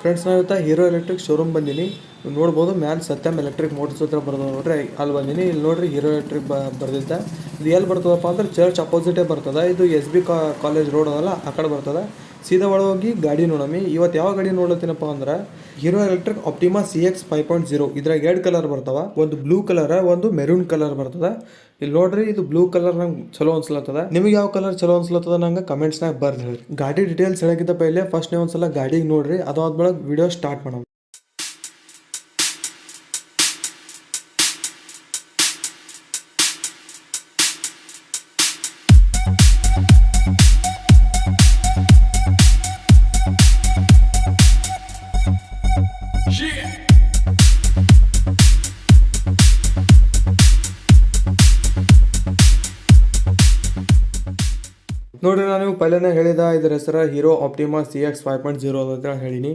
Friends ನಾವು ಇವತ್ತು hero electric showroom ಬಂದೀನಿ. ನೋಡ್ಬೋದು, ಮ್ಯಾನ್ ಸತ್ಯಂ ಎಲೆಕ್ಟ್ರಿಕ್ ಮೋಟರ್ಸ್ ಹತ್ರ ಬರ್ದು ನೋಡ್ರಿ. ಅಲ್ಲಿ ಬಂದೀನಿ ಇಲ್ಲಿ ನೋಡ್ರಿ ಹೀರೋ ಎಲೆಕ್ಟ್ರಿಕ್ ಬ ಬರ್ದಿದ್ದೆ. ಇದು ಎಲ್ಲಿ ಬರ್ತದಪ್ಪ ಅಂದ್ರೆ ಚರ್ಚ್ ಅಪೋಸಿಟೇ ಬರ್ತದೆ. ಇದು ಎಸ್ ಬಿ ಕಾಲೇಜ್ ರೋಡ್ ಅದಲ್ಲ, ಆ ಕಡೆ ಬರ್ತದೆ. ಸೀದಾ ಒಳಗೋಗಿ ಗಾಡಿ ನೋಡಮಿ. ಇವತ್ತು ಯಾವ ಗಾಡಿ ನೋಡ್ಲತ್ತೀನಪ್ಪ ಅಂದ್ರೆ Hero electric Optima C X five point zero ಇದ್ರಾಗ ಎರಡು ಕಲರ್ ಬರ್ತವೆ. ಒಂದು ಬ್ಲೂ ಕಲರ್ ಒಂದು ಮೆರೂನ್ ಕಲರ್ ಬರ್ತದೆ. ಇಲ್ಲಿ ನೋಡ್ರಿ, ಇದು ಬ್ಲೂ ಕಲರ್ ನಂಗೆ ಚಲೋ ಅನ್ಸ್ಲತ್ತದ. ನಿಮಗೆ ಯಾವ ಕಲರ್ ಚಲೋ ಅನ್ಸ್ಲತ್ತದ ನಂಗೆ ಕಮೆಂಟ್ಸ್ನಾಗ ಬರ್ದು ಹೇಳಿ ಗಾಡಿ ಡೀಟೇಲ್ಸ್ ಹೇಳಕ್ಕಿಂತ ಪೈಲೆ ಫಸ್ಟ್ ನೀವು ಒಂದ್ಸಲ ಗಾಡಿಗೆ ನೋಡ್ರಿ. ಅದಾದ್ಮೇಲೆ ವಿಡಿಯೋ ಸ್ಟಾರ್ಟ್ ಮಾಡೋಣ. ನೋಡ್ರಿ ನಾನು ಪೈಲನೇ ಹೇಳಿದ ಇದರ ಹೆಸರು Hero Optima C X five point zero ಅಂತ ಹೇಳಿನಿ.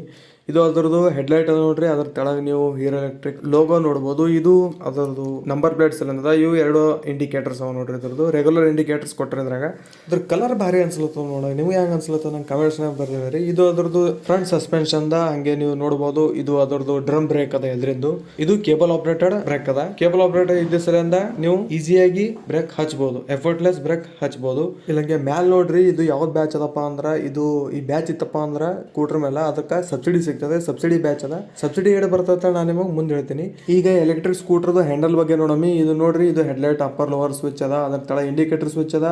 ಇದು ಅದರದ್ದು ಹೆಡ್ಲೈಟ್ ಅದ ನೋಡ್ರಿ, ಅದ್ರ ಕೆಳಗೆ ನೀವು ಹೀರೋ ಎಲೆಕ್ಟ್ರಿಕ್ ಲೋಗೋ ನೋಡ್ಬೋದು. ಇದು ಅದರದ್ದು ನಂಬರ್ ಪ್ಲೇಟ್ಸ್ ಎಲ್ಲ ಇವು ಎರಡು ಇಂಡಿಕೇಟರ್ಸ್ ಅವ ನೋಡ್ರಿ ಇದ್ರದ್ದು. ರೆಗ್ಯುಲರ್ ಇಂಡಿಕೇಟರ್ಸ್ ಇದ್ರಾಗ. ಅದ್ರ ಕಲರ್ ಭಾರಿ ಅನ್ಸಲತ್ತ ನೋಡ, ನಿಮ್ಗೆ ಹೆಂಗ್ ಅನ್ಸ್ಲತ್ತ ನಂಗೆ ಕಮೆಂಟ್ಸ್ನಾಗ ಬರ್ದಿರಿ ಇದು ಅದರದ್ದು ಫ್ರಂಟ್ ಸಸ್ಪೆನ್ಷನ್ ದ ಹಂಗೆ ನೀವು ನೋಡ್ಬೋದು. ಇದು ಅದರದ್ದು ಡ್ರಮ್ ಬ್ರೇಕ್ ಅದ ಎದ್ರಿಂದು. ಇದು ಕೇಬಲ್ ಆಪರೇಟೆಡ್ ಬ್ರೇಕ್ ಅದ. ಕೇಬಲ್ ಆಪರೇಟರ್ ಇದ್ದ ಸಲಿಂದ ನೀವು ಈಸಿಯಾಗಿ ಬ್ರೇಕ್ ಹಚ್ಬೋದು. ಎಫರ್ಟ್ಲೆಸ್ ಬ್ರೇಕ್ ಹಚ್ಬೋದು. ಇಲ್ಲಂಗೆ ಮ್ಯಾಲ್ ನೋಡ್ರಿ, ಇದು ಯಾವ್ದು ಬ್ಯಾಚ್ ಅದಪ್ಪ ಅಂದ್ರ, ಇದು ಈ ಬ್ಯಾಚ್ ಇತ್ತಪ್ಪ ಅಂದ್ರ ಕೂಟ್ರ ಮೇಲೆ ಅದಕ್ಕೆ ಸಬ್ಸಿಡಿ ಸಿಗ್ತದೆ, ಸಬ್ಸಿಡಿ ಬ್ಯಾಚ್ ಅದ. ಸಬ್ಸಿಡಿ ಹೇಳಿ ಬರ್ತದೆ ನಾನು ನಿಮಗೆ ಮುಂದೆ ಹೇಳ್ತೀನಿ. ಈಗ ಎಲೆಕ್ಟ್ರಿಕ್ ಸ್ಕೂಟರ್ದು ಹ್ಯಾಂಡಲ್ ಬಗ್ಗೆ ನೋಡಮಿ ಇದು ನೋಡ್ರಿ, ಇದು ಹೆಡ್ಲೈಟ್ ಅಪ್ಪರ್ ಲೋವರ್ ಸ್ವಿಚ್ ಅದ. ಅದ್ರ ತಳ ಇಂಡಿಕೇಟರ್ ಸ್ವಿಚ್ ಅದ.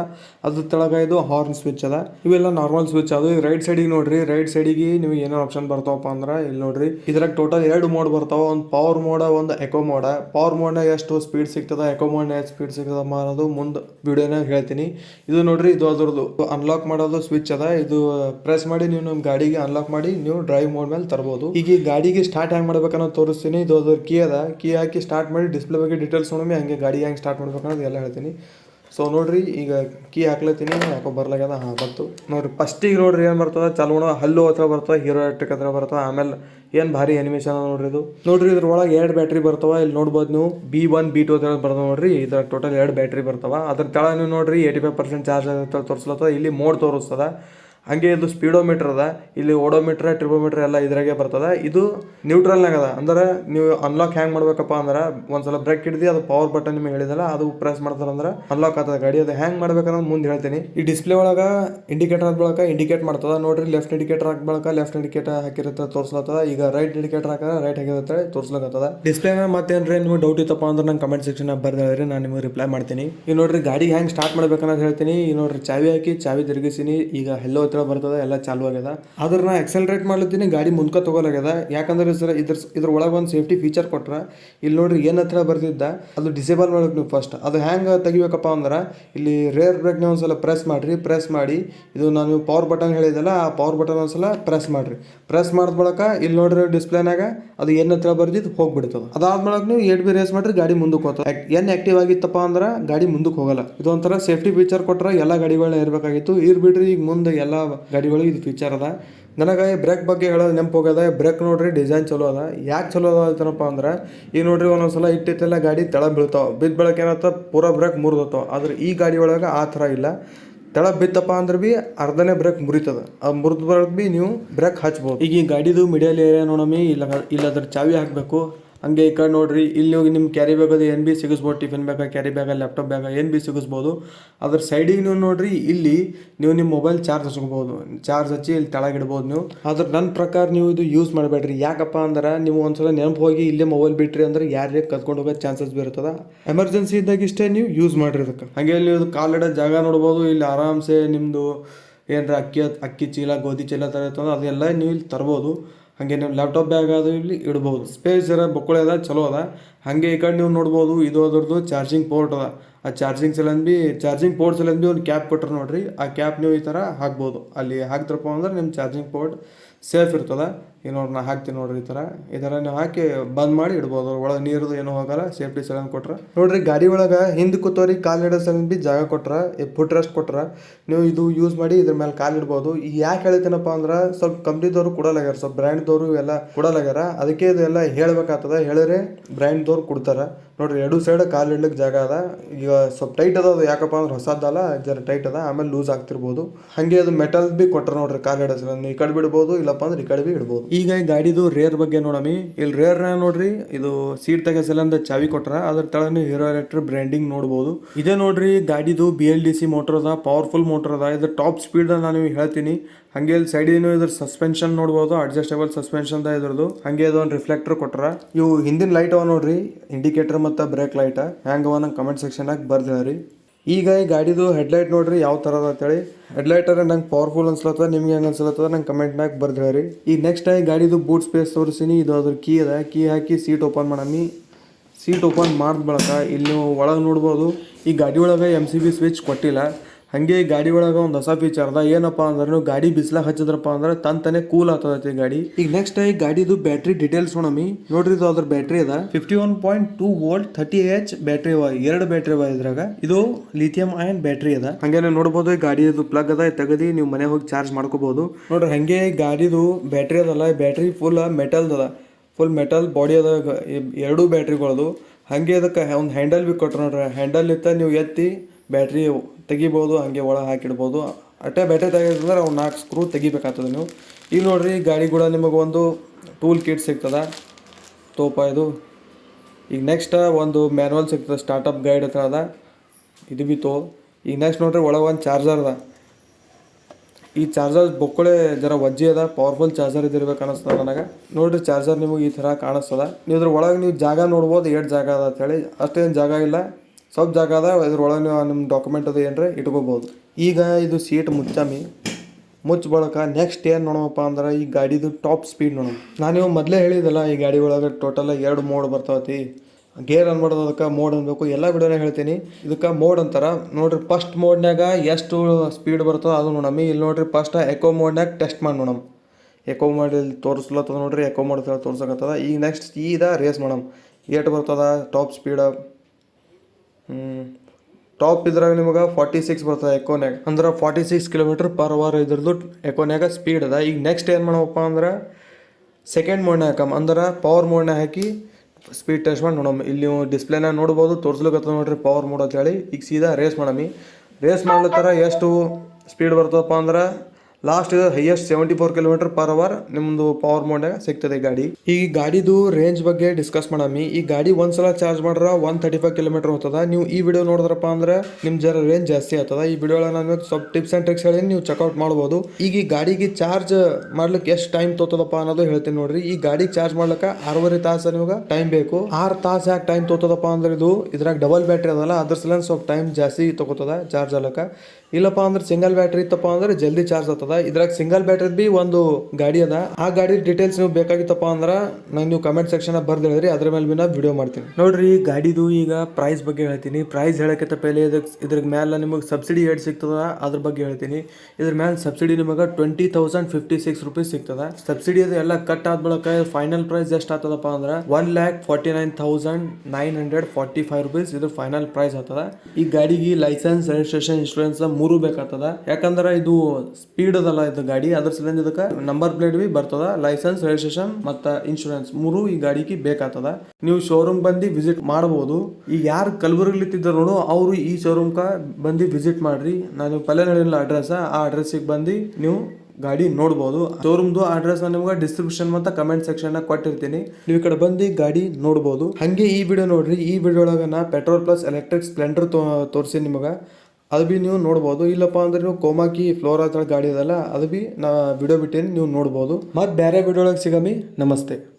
ಅದ್ರ ತಳಗ ಇದು ಹಾರ್ನ್ ಸ್ವಿಚ್ ಅದ. ಇವೆಲ್ಲ ನಾರ್ಮಲ್ ಸ್ವಿಚ್ ಅದು. ರೈಟ್ ಸೈಡಿಗೆ ನೋಡ್ರಿ ರೈಟ್ ಸೈಡಿಗೆ ನೀವು ಏನೋ ಆಪ್ಷನ್ ಬರ್ತಾವಪ್ಪ ಅಂದ್ರೆ ಇಲ್ಲಿ ನೋಡ್ರಿ. ಇದ್ರಾಗ ಟೋಟಲ್ ಎರಡು ಮೋಡ್ ಬರ್ತಾವ. ಒಂದು ಪವರ್ ಮೋಡ ಒಂದು ಎಕೋ ಮೋಡ ಪವರ್ ಮೋಡ್ನಾಗ ಎಷ್ಟು ಸ್ಪೀಡ್ ಸಿಗ್ತದ ಎಕೋ ಮೋಡ್ ಎಷ್ಟು ಸ್ಪೀಡ್ ಸಿಗ್ತದ ಅನ್ನೋದು ಮುಂದೆ ವಿಡಿಯೋನಾಗ ಹೇಳ್ತೀನಿ. ಇದು ನೋಡ್ರಿ, ಇದು ಅದ್ರದ್ದು ಅನ್ಲಾಕ್ ಮಾಡೋದು ಸ್ವಿಚ್ ಅದ. ಇದು ಪ್ರೆಸ್ ಮಾಡಿ, ನೀವು ನಮ್ಮ ಗಾಡಿಗೆ ಅನ್ಲಾಕ್ ಮಾಡಿ, ನೀವು ಡ್ರೈವ್ ಮೋಡ್ ಮೇಲೆ ತರ್ಬೋದು. ಈಗ ಗಾಡಿಗೆ ಸ್ಟಾರ್ಟ್ ಹೆಂಗ್ ಮಾಡ್ಬೇಕನ್ನೋದು ತೋರಿಸ್ತೀನಿ. ಇದು ಅದ್ರ ಕೀ ಅದ. ಕೀ ಹಾಕಿ ಸ್ಟಾರ್ಟ್ ಮಾಡಿ ಡಿಸ್ಪ್ಲೇ ಬಗ್ಗೆ ಡೀಟೇಲ್ಸ್ ನೋಡಿ ಹಂಗೆ ಗಾಡಿ ಹೆಂಗೆ ಸ್ಟಾರ್ಟ್ ಮಾಡ್ಬೇಕನ್ನೋದು ಎಲ್ಲ ಹೇಳ್ತೀನಿ. ಸೊ ನೋಡ್ರಿ, ಈಗ ಕೀ ಹಾಕ್ಲತ್ತೀನಿ. ಯಾಕೋ ಬರ್ಲಾಗ್ಯದ? ಹಾಂ, ಬಂತು. ನೋಡ್ರಿ ಫಸ್ಟಿಗೆ ನೋಡ್ರಿ ಏನು ಬರ್ತದೆ? ಚಲೋಣ, ಹಲ್ಲು ಹತ್ರ ಬರ್ತದೆ ಹೀರೋ ಎಲೆಕ್ಟ್ರಿಕ್ ಹತ್ರ ಬರ್ತದೆ. ಆಮೇಲೆ ಏನು ಭಾರಿ ಅನಿಮೇಷನ್ ನೋಡ್ರಿ ಇದು. ನೋಡ್ರಿ, ಇದ್ರ ಒಳಗೆ ಎರಡು ಬ್ಯಾಟ್ರಿ ಬರ್ತಾವ. ಇಲ್ಲಿ ನೋಡ್ಬೋದು ನೀವು. ಬಿ ಒನ್ ಬಿ ಟು ಅಂತ ಬರ್ತದೆ ನೋಡ್ರಿ. ಇದ್ರ ಟೋಟಲ್ ಎರಡು ಬ್ಯಾಟ್ರಿ ಬರ್ತಾವ. ಅದ್ರ ತಳ ನೀವು ನೋಡ್ರಿ ಏಯ್ಟಿ ಫೈವ್ ಪರ್ಸೆಂಟ್ ಚಾರ್ಜ್ ತೋರಿಸ್ಲತ್ತದ. ಇಲ್ಲಿ ಮೋಡ್ ತೋರಿಸ್ತದ. ಹಂಗೆ ಇದು ಸ್ಪೀಡೋಮೀಟರ್ ಅದ, ಇಲ್ಲಿ ಓಡೋಮೀಟರ್ ಟ್ರಿಬೋಮೀಟರ್ ಎಲ್ಲ ಇದ್ರಾಗೆ ಬರ್ತದ. ಇದು ನ್ಯೂಟ್ರಲ್ನಾಗ ಅದ. ಅಂದ್ರೆ ನೀವು ಅನ್ಲಾಕ್ ಹ್ಯಾಂಗ್ ಮಾಡ್ಬೇಕಪ್ಪ ಅಂದ್ರೆ ಒಂದ್ಸಲ ಬ್ರೇಕ್ ಹಿಡಿದು, ಅದು ಪವರ್ ಬಟನ್ ನಿಮಗೆ ಹೇಳಿದಲ್ಲ, ಅದು ಪ್ರೆಸ್ ಮಾಡ್ತಾರ ಅಂದ್ರೆ ಅನ್ಲಾಕ್ ಆತದ ಗಾಡಿ. ಅದು ಹ್ಯಾಂಗ್ ಮಾಡ್ಬೇಕನ್ನೋದು ಮುಂದೆ ಹೇಳ್ತೀನಿ. ಈ ಡಿಸ್ಪ್ಲೇ ಒಳಗ ಇಂಡಿಕೇಟರ್ ಆದ ಬಳಕ ಇಂಡಿಕೇಟ್ ಮಾಡ್ತದ. ನೋಡ್ರಿ ಲೆಫ್ಟ್ ಇಂಡಿಕೇಟರ್ ಹಾಕಿ ಬಳಕ ಲೆಫ್ಟ್ ಇಂಡಿಕೇಟರ್ ಹಾಕಿರುತ್ತೆ, ತೋರಿಸ್ಲತ್ತದ. ಈಗ ರೈಟ್ ಇಂಡಿಕೇಟರ್ ಹಾಕಿದ್ರೆ ರೈಟ್ ಹಾಕಿರುತ್ತೆ ತೋರಿಸ್ಲತ್ತದ ಡಿಸ್ಪ್ಲೇ ಮತ್ತೇನ್ರಿ, ನಿಮ್ಗೆ ಡೌಟ್ ಇತ್ತಪ್ಪ ಅಂದ್ರೆ ನಂಗೆ ಕಮೆಂಟ್ ಸೆಕ್ಷನ್ ಬರ್ದೇಳ್ರಿ, ನಾನು ನಿಮಗೆ ರಿಪ್ಲೈ ಮಾಡ್ತೀನಿ. ಈಗ ನೋಡ್ರಿ, ಗಾಡಿ ಹ್ಯಾಂಗ್ ಸ್ಟಾರ್ಟ್ ಮಾಡ್ಬೇಕನ್ನೋದು ಹೇಳ್ತೀನಿ. ಈ ನೋಡ್ರಿ, ಚಾವಿ ಹಾಕಿ, ಚಾವಿ ತಿರುಗಿಸಿನಿ. ಈಗ ಹೆಲ್ಲೋ ಹತ್ರ ಬರ್ತದೆ, ಎಲ್ಲ ಚಾಲು ಆಗ್ಯದ. ಆದ್ರೆ ನಾ ಎಕ್ಸಲ್ರೇಟ್ ಮಾಡ್ಲತ್ತೀನಿ, ಗಾಡಿ ಮುಂದ್ಕ ತಗೋಲಾಗ್ಯದ. ಯಾಕಂದ್ರೆ ಸರ್, ಇದ್ರ ಇದ್ರ ಒಳಗೆ ಒಂದು ಸೇಫ್ಟಿ ಫೀಚರ್ ಕೊಟ್ರೆ ಇಲ್ಲಿ ನೋಡ್ರಿ ಏನ್ ಹತ್ರ ಬರ್ತಿದ್ದ ಅದು ಡಿಸೇಬಲ್ ಮಾಡ್ಬೇಕು ನೀವು ಫಸ್ಟ್ ಅದು ಹ್ಯಾಂಗ ತೆಗಿಬೇಕಪ್ಪ ಅಂದ್ರೆ, ಇಲ್ಲಿ ರೇರ್ ಬ್ರೇಕ್ನ ಒಂದ್ಸಲ ಪ್ರೆಸ್ ಮಾಡ್ರಿ ಪ್ರೆಸ್ ಮಾಡಿ, ಇದು ನಾನು ಪವರ್ ಬಟನ್ ಹೇಳಿದಲ್ಲ, ಆ ಪವರ್ ಬಟನ್ ಒಂದ್ಸಲ ಪ್ರೆಸ್ ಮಾಡ್ರಿ. ಪ್ರೆಸ್ ಮಾಡಿದ ಬಳಕ ಇಲ್ಲಿ ನೋಡ್ರಿ ಡಿಸ್ಪ್ಲೇನಾಗ ಅದು ಏನ್ ಹತ್ರ ಬರ್ದಿದ್ದು ಹೋಗ್ಬಿಡ್ತದ. ಅದಾದ್ಮೇಲೆ ನೀವು ಏಟ್ ಬಿ ರೇಸ್ ಮಾಡ್ರಿ, ಗಾಡಿ ಮುಂದಕ್ಕೆ ಹೋಗ್ತದೆ. ಏನ್ ಆಕ್ಟಿವ್ ಆಗಿತ್ತಪ್ಪ ಅಂದ್ರೆ, ಗಾಡಿ ಮುಂದಕ್ಕೆ ಹೋಗಲ್ಲ. ಇದು ಒಂಥರ ಸೇಫ್ಟಿ ಫೀಚರ್ ಕೊಟ್ರೆ ಎಲ್ಲ ಗಾಡಿಗಳನ್ನ ಇರಬೇಕಾಗಿತ್ತು ಇರ್ಬಿಡ್ರಿ, ಈಗ ಮುಂದೆ ಎಲ್ಲ ಗಾಡಿಗಳಿಗೆ ಇದು ಫೀಚರ್ ಅದ. ನನಗೆ ಬ್ರೇಕ್ ಬಗ್ಗೆ ಹೇಳೋದು ನೆನಪು ಹೋಗ್ಯದ. ಬ್ರೇಕ್ ನೋಡ್ರಿ ಡಿಸೈನ್ ಚಲೋ ಅದ. ಯಾಕೆ ಚಲೋ ಅದ ಅಂತನಪ್ಪ ಅಂದ್ರೆ ಈಗ ನೋಡ್ರಿ ಒಂದೊಂದ್ಸಲ ಇಟ್ಟಿತ್ತೆಲ್ಲ ಗಾಡಿ ತಳ ಬೀಳ್ತಾವ. ಬಿದ್ದ ಬೆಳಕ ಏನತ್ತ ಪೂರಾ ಬ್ರೇಕ್ ಮುರಿದೋತಾವ. ಆದ್ರೆ ಈ ಗಾಡಿ ಒಳಗೆ ಆ ಥರ ಇಲ್ಲ. ತಳ ಬಿತ್ತಪ್ಪ ಅಂದ್ರೆ ಬಿ ಅರ್ಧನೇ ಬ್ರೇಕ್ ಮುರಿತದ. ಆ ಮುರಿದ ಬರೋದು ಬಿ ನೀವು ಬ್ರೇಕ್ ಹಚ್ಬೋದು. ಈಗ ಈ ಗಾಡಿದು ಮಿಡಿಯಲ್ ಏರಿಯಾ ನೋಡಮಿ ಇಲ್ಲ ಇಲ್ಲ ಅದ್ರ ಚಾವಿ ಹಾಕಬೇಕು. ಹಂಗೆ ಈ ಕಡೆ ನೋಡ್ರಿ, ಇಲ್ಲಿ ಹೋಗಿ ನಿಮ್ಮ ಕ್ಯಾರಿ ಬ್ಯಾಗ್ ಅದು ಏನು ಬಿ ಸಿಗಿಸ್ಬೋದು ಟಿಫಿನ್ ಬ್ಯಾಗ ಕ್ಯಾರಿ ಬ್ಯಾಗ ಲ್ಯಾಪ್ಟಾಪ್ ಬ್ಯಾಗ ಏನು ಬಿ ಸಿಗಿಸ್ಬೋದು. ಅದ್ರ ಸೈಡಿಗೆ ನೀವು ನೋಡ್ರಿ, ಇಲ್ಲಿ ನೀವು ನಿಮ್ಮ ಮೊಬೈಲ್ ಚಾರ್ಜ್ ಹಚ್ಕೋಬೋದು. ಚಾರ್ಜ್ ಹಚ್ಚಿ ಇಲ್ಲಿ ತೆಳಗಿಡ್ಬೋದು ನೀವು. ಆದ್ರೆ ನನ್ನ ಪ್ರಕಾರ ನೀವು ಇದು ಯೂಸ್ ಮಾಡಬೇಡ್ರಿ. ಯಾಕಪ್ಪ ಅಂದ್ರೆ ನೀವು ಒಂದ್ಸಲ ನೆನಪು ಹೋಗಿ ಇಲ್ಲೇ ಮೊಬೈಲ್ ಬಿಟ್ರಿ ಅಂದ್ರೆ ಯಾರೇ ಕದ್ಕೊಂಡು ಹೋಗೋ ಚಾನ್ಸಸ್ ಬಿ ಇರ್ತದ ಎಮರ್ಜೆನ್ಸಿ ಇದ್ದಾಗ ಇಷ್ಟೇ ನೀವು ಯೂಸ್ ಮಾಡ್ರಿ ಅದಕ್ಕೆ ಹಾಗೆ ಇಲ್ಲಿ ಕಾಲಿಡೋ ಜಾಗ ನೋಡ್ಬೋದು, ಇಲ್ಲಿ ಆರಾಮ್ಸೆ ನಿಮ್ಮದು ಏನರ ಅಕ್ಕಿ ಅಕ್ಕಿ ಚೀಲ, ಗೋಧಿ ಚೀಲ ಥರ ಇರ್ತದೆ, ಅದೆಲ್ಲ ನೀವು ಇಲ್ಲಿ ತರ್ಬೋದು. ಹಾಗೆ ನೀವು ಲ್ಯಾಪ್ಟಾಪ್ ಬ್ಯಾಗ್ ಅದು ಇಲ್ಲಿ ಇಡ್ಬೋದು. ಸ್ಪೇಸ್ ಜರ ಬೊಕ್ಕಳೆ ಅದ, ಚಲೋ ಅದ. ಹಾಗೆ ಈ ಕಡೆ ನೀವು ನೋಡ್ಬೋದು, ಇದು ಅದ್ರದ್ದು ಚಾರ್ಜಿಂಗ್ ಪೋರ್ಟ್ ಅದ. ಆ ಚಾರ್ಜಿಂಗ್ ಸಲಂದ್ ಬಿ ಚಾರ್ಜಿಂಗ್ ಪೋರ್ಟ್ ಸಲಂದ್ ಒಂದು ಕ್ಯಾಪ್ ಕೊಟ್ಟರು ನೋಡಿರಿ, ಆ ಕ್ಯಾಪ್ ನೀವು ಈ ಥರ ಹಾಕ್ಬೋದು. ಅಲ್ಲಿ ಹಾಕ್ದ್ರಪ್ಪ ಅಂದ್ರೆ ನಿಮ್ಮ ಚಾರ್ಜಿಂಗ್ ಪೋರ್ಟ್ ಸೇಫ್ ಇರ್ತದ. ಈಗ ನೋಡ್ರಿ ನಾ ಹಾಕ್ತೀನಿ ನೋಡ್ರಿ ಈ ಥರ. ಈ ಥರ ನೀವು ಹಾಕಿ ಬಂದ್ ಮಾಡಿ ಇಡ್ಬೋದು. ಒಳಗೆ ನೀರ್ದು ಏನೂ ಹೋಗಲ್ಲ, ಸೇಫ್ಟಿ ಸಲಂದ್ ಕೊಟ್ರೆ. ನೋಡ್ರಿ, ಗಾಡಿ ಒಳಗೆ ಹಿಂದೆ ಕೂತೋರಿ ಕಾಲು ಇಡೋ ಸಲಂದ್ ಭೀ ಜಾಗ ಕೊಟ್ರ ಫುಟ್ ರೆಸ್ಟ್ ಕೊಟ್ರೆ, ನೀವು ಇದು ಯೂಸ್ ಮಾಡಿ ಇದ್ರ ಮೇಲೆ ಕಾಲು ಇಡ್ಬೋದು. ಈಗ ಯಾಕೆ ಹೇಳ್ತೀನಪ್ಪ ಅಂದ್ರೆ, ಸ್ವಲ್ಪ ಕಂಪ್ನಿದವ್ರು ಕೊಡಲಾಗ್ಯಾರ ಸ್ವಲ್ಪ ಬ್ರ್ಯಾಂಡ್ದವರು ಎಲ್ಲ ಕೊಡಲಾಗ್ಯಾರ ಅದಕ್ಕೆ ಇದೆಲ್ಲ ಹೇಳ್ಬೇಕಾಗ್ತದ. ಹೇಳಿದ್ರೆ ಬ್ರ್ಯಾಂಡ್ದವ್ರು ಕೊಡ್ತಾರೆ. ನೋಡ್ರಿ, ಎರಡು ಸೈಡ್ ಕಾಲು ಇಡ್ಲಿಕ್ಕೆ ಜಾಗ ಅದ. ಈಗ ಸ್ವಲ್ಪ ಟೈಟ್ ಅದ ಅದು. ಯಾಕಪ್ಪ ಅಂದ್ರೆ ಹೊಸದಲ್ಲ ಜರ ಟೈಟ್ ಅದ. ಆಮೇಲೆ ಲೂಸ್ ಆಗ್ತಿರ್ಬೋದು. ಹಾಗೆ ಅದು ಮೆಟಲ್ ಬಿ ಕೊಟ್ಟರೆ ನೋಡ್ರಿ, ಕಾಲು ಇಡೋ ಸಲ ಈ ಕಡೆ ಬಿಡ್ಬೋದು, ಇಲ್ಲಪ್ಪ ಅಂದ್ರೆ ಈ ಕಡೆ ಭೀ ಇಡ್ಬೋದು. ಈಗ ಈ ಗಾಡಿದು ರೇರ್ ಬಗ್ಗೆ ನೋಡಮಿ. ಇಲ್ಲಿ ರೇರ್ ನೋಡ್ರಿ, ಇದು ಸೀಟ್ ತೆಗೆಸಲಂದ ಚಾವಿ ಕೊಟ್ರ, ಅದ್ರ ತಳ ನೀವು ಹೀರೋ ಎಲೆಕ್ಟ್ರಿಕ್ ಬ್ರ್ಯಾಂಡಿಂಗ್ ನೋಡ್ಬೋದು. ಇದೇ ನೋಡ್ರಿ, ಗಾಡಿದು B L D C motor ಅದ ಪವರ್ಫುಲ್ ಮೋಟರ್ ಅದ, ಇದು ಟಾಪ್ ಸ್ಪೀಡ್ ನಾನು ನಿಮಗೆ ಹೇಳ್ತೀನಿ. ಹಂಗೆ ಇಲ್ಲಿ ಸೈಡಿನ ಇದ್ರ ಸಸ್ಪೆನ್ಷನ್ ನೋಡ್ಬೋದು ಅಡ್ಜಸ್ಟೇಬಲ್ ಸಸ್ಪೆನ್ಷನ್ ಇದ್ರದ್ದು. ಹಂಗೆ ಇದು ಒಂದು ರಿಫ್ಲೆಕ್ಟರ್ ಕೊಟ್ರ. ಇವು ಹಿಂದಿನ ಲೈಟ್ ಅವ ನೋಡ್ರಿ ಇಂಡಿಕೇಟರ್ ಮತ್ತು ಬ್ರೇಕ್ ಲೈಟ್ ಹ್ಯಾಂಗ ಅವ ನಂಗೆ ಕಮೆಂಟ್ ಸೆಕ್ಷನಾಗ ಬರ್ದು ಹೇಳ್ರಿ. ಈಗ ಈ ಗಾಡಿದು ಹೆಡ್ಲೈಟ್ ನೋಡ್ರಿ ಯಾವ ಥರ ಅದ ಅಂತೇಳಿ. ಹೆಡ್ಲೈಟ್ ಅರ ನಂಗೆ ಪವರ್ಫುಲ್ ಅನ್ಸ್ಲತ್ತದ ನಿಮ್ಗೆ ಹೆಂಗೆ ಅನ್ಸ್ಲತ್ತದ ನಂಗೆ ಕಮೆಂಟ್ನಾಗ ಬರ್ದು ಹೇಳ್ರಿ. ಈಗ ನೆಕ್ಸ್ಟ್ ಈ ಗಾಡಿದು ಬೂಟ್ ಸ್ಪೇಸ್ ತೋರಿಸಿನಿ, ಇದು ಅದ್ರ ಕೀ ಅದ. ಕೀ ಹಾಕಿ ಸೀಟ್ ಓಪನ್ ಮಾಡಮಿ. ಸೀಟ್ ಓಪನ್ ಮಾಡಿದ ಬಳಕ ಇಲ್ಲಿ ಒಳಗೆ ನೋಡ್ಬೋದು, ಈ ಗಾಡಿ ಒಳಗೆ ಎಂ ಸಿ ಬಿ ಸ್ವಿಚ್ ಕೊಟ್ಟಿಲ್ಲ. ಹಾಗೆ ಈ ಗಾಡಿ ಒಳಗೆ ಒಂದು ಹೊಸ ಫೀಚರ್ ಅದ. ಏನಪ್ಪ ಅಂದ್ರೆ ನೀವು ಗಾಡಿ ಬಿಸಿಲಾಗ ಹಚ್ಚಿದ್ರಪ್ಪ ಅಂದ್ರೆ ತಂತಾನೆ ಕೂಲ್ ಆಗ್ತದೈತಿ ಗಾಡಿ. ಈಗ ನೆಕ್ಸ್ಟ್ ಈ ಗಾಡಿದು ಬ್ಯಾಟ್ರಿ ಡೀಟೇಲ್ಸ್ ನೋಡಮಿ. ನೋಡ್ರಿ ಇದು ಅದ್ರ ಬ್ಯಾಟ್ರಿ ಅದ. Fifty one point two volt thirty H battery ಅವ ಎರಡು ಬ್ಯಾಟ್ರಿ ಅವ ಇದ್ರಾಗ. ಇದು ಲಿಥಿಯಂ ಅಯನ್ ಬ್ಯಾಟ್ರಿ ಅದ. ಹಂಗೆ ನೋಡ್ಬೋದು ಈ ಗಾಡಿದು ಪ್ಲಗ್ ಅದ ತೆಗದಿ ನೀವು ಮನೆ ಹೋಗಿ ಚಾರ್ಜ್ ಮಾಡ್ಕೋಬಹುದು ನೋಡ್ರಿ ಹಂಗೆ ಗಾಡಿದು ಬ್ಯಾಟ್ರಿ ಅದಲ್ಲ ಬ್ಯಾಟ್ರಿ ಫುಲ್ ಮೆಟಲ್ ಅದ ಫುಲ್ ಮೆಟಲ್ ಬಾಡಿ ಅದ ಎರಡೂ ಬ್ಯಾಟ್ರಿಗಳದು ಹಾಗೆ ಅದಕ್ಕೆ ಒಂದು ಹ್ಯಾಂಡಲ್ ಬಿ ಕೊಟ್ರು ನೋಡ್ರಿ. ಹ್ಯಾಂಡಲ್ ಇತ್ತ ನೀವು ಎತ್ತಿ ಬ್ಯಾಟ್ರಿ ತೆಗಿಬೋದು, ಹಂಗೆ ಒಳ ಹಾಕಿಡ್ಬೋದು. ಅಟ್ಟೆ ಬೆಟ್ಟೆ ತೆಗಿದ್ರೆ ಅವ್ನು ನಾಲ್ಕು ಸ್ಕ್ರೂ ತೆಗಿಬೇಕಾಗ್ತದೆ ನೀವು. ಈಗ ನೋಡಿರಿ ಗಾಡಿ ಕೂಡ ನಿಮಗೆ ಒಂದು ಟೂಲ್ ಕಿಟ್ ಸಿಗ್ತದೆ. ತೋಪ ಇದು. ಈಗ ನೆಕ್ಸ್ಟ್ ಒಂದು ಮ್ಯಾನುವಲ್ ಸಿಗ್ತದೆ ಸ್ಟಾರ್ಟಪ್ ಗೈಡ್ ಹತ್ರ ಅದ. ಇದು ಬಿ ತೋ. ಈಗ ನೆಕ್ಸ್ಟ್ ನೋಡ್ರಿ, ಒಳಗೆ ಒಂದು ಚಾರ್ಜರ್ ಅದ. ಈ ಚಾರ್ಜರ್ ಬೊಕ್ಕಳೆ ಜರ ವಜ್ಜಿ ಅದ ಪವರ್ಫುಲ್ ಚಾರ್ಜರ್ ಇದಿರ್ಬೇಕು ಅನ್ನಿಸ್ತದೆ ನನಗೆ. ನೋಡಿರಿ ಚಾರ್ಜರ್ ನಿಮಗೆ ಈ ಥರ ಕಾಣಿಸ್ತದ. ನೀವು ಇದ್ರ ಒಳಗೆ ನೀವು ಜಾಗ ನೋಡ್ಬೋದು, ಏಟ್ ಜಾಗ ಅದ ಅಂತೇಳಿ ಅಷ್ಟೇನು ಜಾಗ ಇಲ್ಲ. ಸ್ವಲ್ಪ ಜಾಗ ಅದ, ಇದ್ರೊಳಗೆ ನೀವು ನಿಮ್ಮ ಡಾಕ್ಯುಮೆಂಟ್ ಅದು ಏನರ ಇಟ್ಕೋಬೋದು. ಈಗ ಇದು ಸೀಟ್ ಮುಚ್ಚಾಮಿ ಮುಚ್ಚ ನೆಕ್ಸ್ಟ್ ಏನು ನೋಡೋಪ್ಪ ಅಂದ್ರೆ ಈ ಗಾಡಿದು ಟಾಪ್ ಸ್ಪೀಡ್ ನೋಡೋಣ ನಾನು ನೀವು ಮೊದಲೇ ಹೇಳಿದಲ್ಲ, ಈ ಗಾಡಿ ಒಳಗೆ ಟೋಟಲ್ ಎರಡು ಮೋಡ್ ಬರ್ತಾವತಿ. ಗೇರ್ ಅನ್ಬಾರ್ದು, ಅದಕ್ಕೆ ಮೋಡ್ ಅನ್ಬೇಕು, ಎಲ್ಲ ವಿಡಿಯೋನೇ ಹೇಳ್ತೀನಿ. ಇದಕ್ಕೆ ಮೋಡ್ ಅಂತಾರೆ, ನೋಡ್ರಿ ಫಸ್ಟ್ ಮೋಡ್ನಾಗ ಎಷ್ಟು ಸ್ಪೀಡ್ ಬರ್ತದೋ ಅದು ನೋಡಮ್ಮಿ ಇಲ್ಲಿ ನೋಡ್ರಿ ಫಸ್ಟ್ ಎಕೋ ಮೋಡ್ನಾಗ ಟೆಸ್ಟ್ ಮಾಡಿ ನೋಡಮ್ ಎಕೋ ಮೋಡ್ ಇಲ್ಲಿ ತೋರಿಸ್ಲತ್ತದ ನೋಡ್ರಿ ಎಕೋ ಮೋಡ್ ತೋರ್ಸಕತ್ತದ. ಈಗ ನೆಕ್ಸ್ಟ್ ಈದ ರೇಸ್ ಮಾಡಮ್ ಏಟ್ ಬರ್ತದ ಟಾಪ್ ಸ್ಪೀಡ್ ಟಾಪ್ ಇದ್ರಾಗ ನಿಮಗೆ ಫಾರ್ಟಿ ಸಿಕ್ಸ್ ಬರ್ತದೆ ಎಕೋನ್ಯಾಗ ಅಂದ್ರೆ forty six kilometre per hour ಇದ್ರದ್ದು ಎಕೋನ್ಯಾಗ ಸ್ಪೀಡ್ ಅದ. ಈಗ ನೆಕ್ಸ್ಟ್ ಏನು ಮಾಡೋಪ್ಪ ಅಂದ್ರೆ ಸೆಕೆಂಡ್ ಮೋಡ್ನ ಹಾಕಮ್. ಅಂದ್ರೆ ಪವರ್ ಮೋಡ್ನ ಹಾಕಿ ಸ್ಪೀಡ್ ಟೆಸ್ಟ್ ಮಾಡಿ ನೋಡಮ್ಮ ಇಲ್ಲಿ ನೀವು ಡಿಸ್ಪ್ಲೇನ ನೋಡ್ಬೋದು, ತೋರಿಸ್ಲಿಕ್ಕೆ ನೋಡ್ರಿ ಪವರ್ ಮೋಡ್ ಅಂತ ಹೇಳಿ ಈಗ ಸೀದಾ ರೇಸ್ ಮಾಡಮ್ಮಿ ರೇಸ್ ಮಾಡ್ಲತ್ತರ ಎಷ್ಟು ಸ್ಪೀಡ್ ಬರ್ತದಪ್ಪ ಅಂದ್ರೆ last highest seventy four kilometre per hour ನಿಮ್ಮದು ಪವರ್ ಮೋಡ್ನಾಗ ಸಿಗ್ತದೆ ಗಾಡಿ. ಈ ಗಾಡಿದು ರೇಂಜ್ ಬಗ್ಗೆ ಡಿಸ್ಕಸ್ ಮಾಡಮಿ. ಈ ಗಾಡಿ ಒಂದ್ಸಲ ಚಾರ್ಜ್ ಮಾಡ್ರ ಒನ್ ತರ್ಟಿ ಫೈವ್ ಕಿಲೋಮೀಟರ್ ಹೋಗ್ತದ. ನೀವು ಈ ವಿಡಿಯೋ ನೋಡಿದ್ರಪ್ಪ ಅಂದ್ರೆ ನಿಮ್ ಜರ ರೇಂಜ್ ಜಾಸ್ತಿ ಆಗ್ತದ. ಈ ವಿಡಿಯೋ ನಾನು ಸ್ವಲ್ಪ ಟಿಪ್ಸ್ ಅಂಡ್ ಟ್ರಿಕ್ಸ್ ಹೇಳಿ ನೀವು ಚೆಕ್ಔಟ್ ಮಾಡ್ಬೋದು. ಈಗ ಈ ಗಾಡಿಗೆ ಚಾರ್ಜ್ ಮಾಡ್ಲಿಕ್ಕೆ ಎಷ್ಟು ಟೈಮ್ ತೋತದಪ್ಪ ಅನ್ನೋದು ಹೇಳ್ತೀನಿ ನೋಡ್ರಿ. ಈ ಗಾಡಿ ಚಾರ್ಜ್ ಮಾಡ್ಲಿಕ್ಕೆ ಆರೂವರೆ ತಾಸು ನಿಮ್ಗೆ ಟೈಮ್ ಬೇಕು. ಆರು ತಾಸು ಯಾಕೆ ಟೈಮ್ ತೋತದಪ್ಪ ಅಂದ್ರೆ ಇದು ಇದ್ರಾಗ ಡಬಲ್ ಬ್ಯಾಟ್ರಿ ಅದಲ್ಲ. ಅದ್ರ ಸಲ ಸ್ವಲ್ಪ ಟೈಮ್ ಜಾಸ್ತಿ ತಗೋತದ ಚಾರ್ಜ್ ಅಲ್ಲಕ. ಇಲ್ಲಪ್ಪ ಅಂದ್ರೆ ಸಿಂಗಲ್ ಬ್ಯಾಟ್ರಿ ಇತ್ತಪ್ಪ ಅಂದ್ರೆ ಜಲ್ದಿ ಚಾರ್ಜ್ ಆಗ್ತದ. ಇದ್ರಾಗ ಸಿಂಗಲ್ ಬ್ಯಾಟ್ರಿ ಬಿ ಒಂದು ಗಾಡಿ ಅದ. ಆ ಗಾಡಿ ಡೀಟೇಲ್ಸ್ ನೀವು ಬೇಕಾಗಿತ್ತಪ್ಪ ಅಂದ್ರೆ ನಂಗೆ ನೀವು ಕಮೆಂಟ್ ಸೆಕ್ಷನ್ ಬರ್ದು ಹೇಳಿದ್ರಿ. ಅದ್ರ ಮೇಲೆ ಬಿ ನಾ ವಿಡಿಯೋ ಮಾಡ್ತೀನಿ. ನೋಡ್ರಿ ಗಾಡಿದು ಈಗ ಪ್ರೈಸ್ ಬಗ್ಗೆ ಹೇಳ್ತೀನಿ. ಪ್ರೈಸ್ ಹೇಳಕ್ಕೆ ಪೆಹಲೆ ಇದಕ್ಕೆ ಇದ್ರ ಮೇಲೆ ನಿಮಗೆ ಸಬ್ಸಿಡಿ ಎಷ್ಟು ಸಿಗ್ತದ. ಅದ್ರ ಬಗ್ಗೆ ಹೇಳ್ತೀನಿ. ಇದ್ರ ಮೇಲೆ ಸಬ್ಸಿಡಿ ನಿಮಗೆ twenty thousand fifty six rupees ಸಿಗ್ತದ. ಸಬ್ಸಿಡಿ ಅದು ಎಲ್ಲ ಕಟ್ ಆದ ಬಳಿಕ ಫೈನಲ್ ಪ್ರೈಸ್ ಎಷ್ಟು ಆಗ್ತದಪ್ಪ ಅಂದ್ರೆ one lakh forty nine thousand nine hundred forty five rupees ಇದ್ರ ಫೈನಲ್ ಪ್ರೈಸ್ ಆಗ್ತದ. ಈ ಗಾಡಿಗೆ ಲೈಸೆನ್ಸ್ ರಿಜಿಸ್ಟ್ರೇಷನ್ ಇನ್ಶೂರೆನ್ಸ್ ಮೂರು ಬೇಕಾಗ್ತದ. ಯಾಕಂದ್ರೆ ಇದು ಸ್ಪೀಡ್ ಅದಲ್ಲ ಇದು ಗಾಡಿ. ಅದ್ರ ಸಲಿಂದ ಇದಕ್ಕೆ ನಂಬರ್ ಪ್ಲೇಟ್ ಬಿ ಬರ್ತದ ಲೈಸೆನ್ಸ್ ರಿಜಿಸ್ಟ್ರೇಷನ್ ಮತ್ತ ಇನ್ಶೂರೆನ್ಸ್ ಮೂರು ಈ ಗಾಡಿಗೆ ಬೇಕಾಗ್ತದ. ನೀವು ಶೋರೂಮ್ ಬಂದು ವಿಸಿಟ್ ಮಾಡಬಹುದು ಈಗ ಯಾರು ಕಲಬುರಗಿಲಿತ್ತಿದ್ದಾರೆ ನೋಡು, ಅವರು ಈ ಶೋರೂಮ್ ಕ ಬಂದು ವಿಸಿಟ್ ಮಾಡ್ರಿ. ನಾನು ಪಲ್ಲೆ ಅಡ್ರೆಸ್ ಆ ಅಡ್ರೆಸ್ಸಿಗೆ ಬಂದು ನೀವು ಗಾಡಿ ನೋಡ್ಬೋದು. ಶೋರೂಮ್ದು ಅಡ್ರೆಸ್ ನಾನು ನಿಮ್ಗೆ ಡಿಸ್ಕ್ರಿಪ್ಷನ್ ಮತ್ತು ಕಮೆಂಟ್ ಸೆಕ್ಷನ್ ಕೊಟ್ಟಿರ್ತೀನಿ. ನೀವು ಈ ಕಡೆ ಬಂದು ಗಾಡಿ ನೋಡಬಹುದು ಹಾಗೆ ಈ ವಿಡಿಯೋ ನೋಡ್ರಿ. ಈ ವಿಡಿಯೋ ಒಳಗೆ ನಾ ಪೆಟ್ರೋಲ್ ಪ್ಲಸ್ ಎಲೆಕ್ಟ್ರಿಕ್ ಸ್ಪ್ಲೆಂಡರ್ ತೋರಿಸಿ ನಿಮಗೆ. ಅದು ಬಿ ನೀವು ನೋಡ್ಬೋದು. ಇಲ್ಲಪ್ಪ ಅಂದ್ರೆ ನೀವು ಕೋಮಾಕಿ, ಫ್ಲೋರ್ ಅಂತ ಗಾಡಿ ಅದಲ್ಲ, ಅದು ಬಿ ನಾ ವಿಡಿಯೋ ಬಿಟ್ಟೇನಿ, ನೀವು ನೋಡ್ಬೋದು. ಮತ್ತು ಬೇರೆ ವಿಡಿಯೋ ಒಳಗೆ ಸಿಗಮಿ. ನಮಸ್ತೆ.